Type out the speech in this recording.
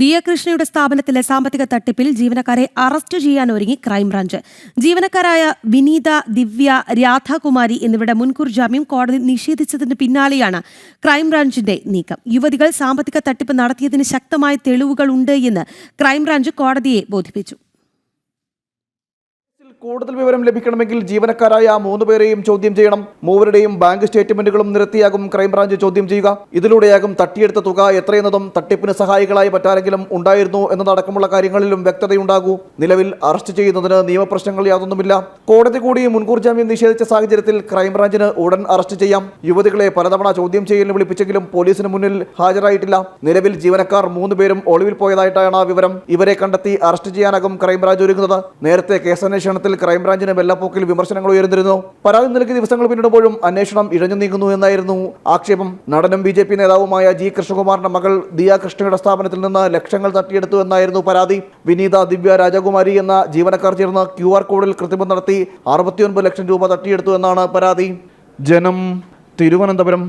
ദിയകൃഷ്ണയുടെ സ്ഥാപനത്തിലെ സാമ്പത്തിക തട്ടിപ്പിൽ ജീവനക്കാരെ അറസ്റ്റ് ചെയ്യാൻ ഒരുങ്ങി ക്രൈംബ്രാഞ്ച്. ജീവനക്കാരായ വിനീത ദിവ്യ രാധാകുമാരി എന്നിവരുടെ മുൻകൂർ ജാമ്യം കോടതി നിഷേധിച്ചതിന് പിന്നാലെയാണ് ക്രൈംബ്രാഞ്ചിന്റെ നീക്കം. യുവതികൾ സാമ്പത്തിക തട്ടിപ്പ് നടത്തിയതിന് ശക്തമായ തെളിവുകൾ ഉണ്ട് എന്ന് ക്രൈംബ്രാഞ്ച് കോടതിയെ ബോധിപ്പിച്ചു. കൂടുതൽ വിവരം ലഭിക്കണമെങ്കിൽ ജീവനക്കാരായ മൂന്ന് പേരെയും ചോദ്യം ചെയ്യണം. മൂവരുടെയും ബാങ്ക് സ്റ്റേറ്റ്മെന്റുകളും നിരത്തിയാകും ക്രൈംബ്രാഞ്ച് ചോദ്യം ചെയ്യുക. ഇതിലൂടെയാകും തട്ടിയെടുത്ത തുക എത്രയെന്നതും തട്ടിപ്പിന് സഹായികളായി മറ്റാരെങ്കിലും ഉണ്ടായിരുന്നു എന്നതടക്കമുള്ള കാര്യങ്ങളിലും വ്യക്തതയുണ്ടാകൂ. നിലവിൽ അറസ്റ്റ് ചെയ്യുന്നതിന് നിയമപ്രശ്നങ്ങൾ യാതൊന്നുമില്ല. കോടതി കൂടി മുൻകൂർ ജാമ്യം നിഷേധിച്ച സാഹചര്യത്തിൽ ക്രൈംബ്രാഞ്ചിന് ഉടൻ അറസ്റ്റ് ചെയ്യാം. യുവതികളെ പലതവണ ചോദ്യം ചെയ്യലിന് വിളിപ്പിച്ചെങ്കിലും പോലീസിന് മുന്നിൽ ഹാജരായിട്ടില്ല. നിലവിൽ ജീവനക്കാർ മൂന്ന് പേരും ഒളിവിൽ പോയതായിട്ടാണ് വിവരം. ഇവരെ കണ്ടെത്തി അറസ്റ്റ് ചെയ്യാനാകും ക്രൈംബ്രാഞ്ച് ഒരുങ്ങുന്നത്. നേരത്തെ കേസന്വേഷണത്തിൽ ക്രൈംബ്രാഞ്ചിന് വെള്ളപ്പോക്കിൽ വിമർശനങ്ങൾ ഉയർന്നിരുന്നു. പരാതി നൽകിയ ദിവസങ്ങൾ പിന്നിടുമ്പോഴും അന്വേഷണം ഇഴഞ്ഞു നീങ്ങുന്നു എന്നായിരുന്നു ആക്ഷേപം. നടനും ബി ജെ പി നേതാവുമായ ജി കൃഷ്ണകുമാറിന്റെ മകൾ ദിയ കൃഷ്ണയുടെ സ്ഥാപനത്തിൽ നിന്ന് ലക്ഷങ്ങൾ തട്ടിയെടുത്തു എന്നായിരുന്നു പരാതി. വിനീത ദിവ്യ രാജകുമാരി എന്ന ജീവനക്കാർ ചേർന്ന് ക്യു ആർ കോഡിൽ കൃത്രിമം നടത്തി അറുപത്തിയൊൻപത് ലക്ഷം രൂപ തട്ടിയെടുത്തു എന്നാണ് പരാതി. ജനം തിരുവനന്തപുരം.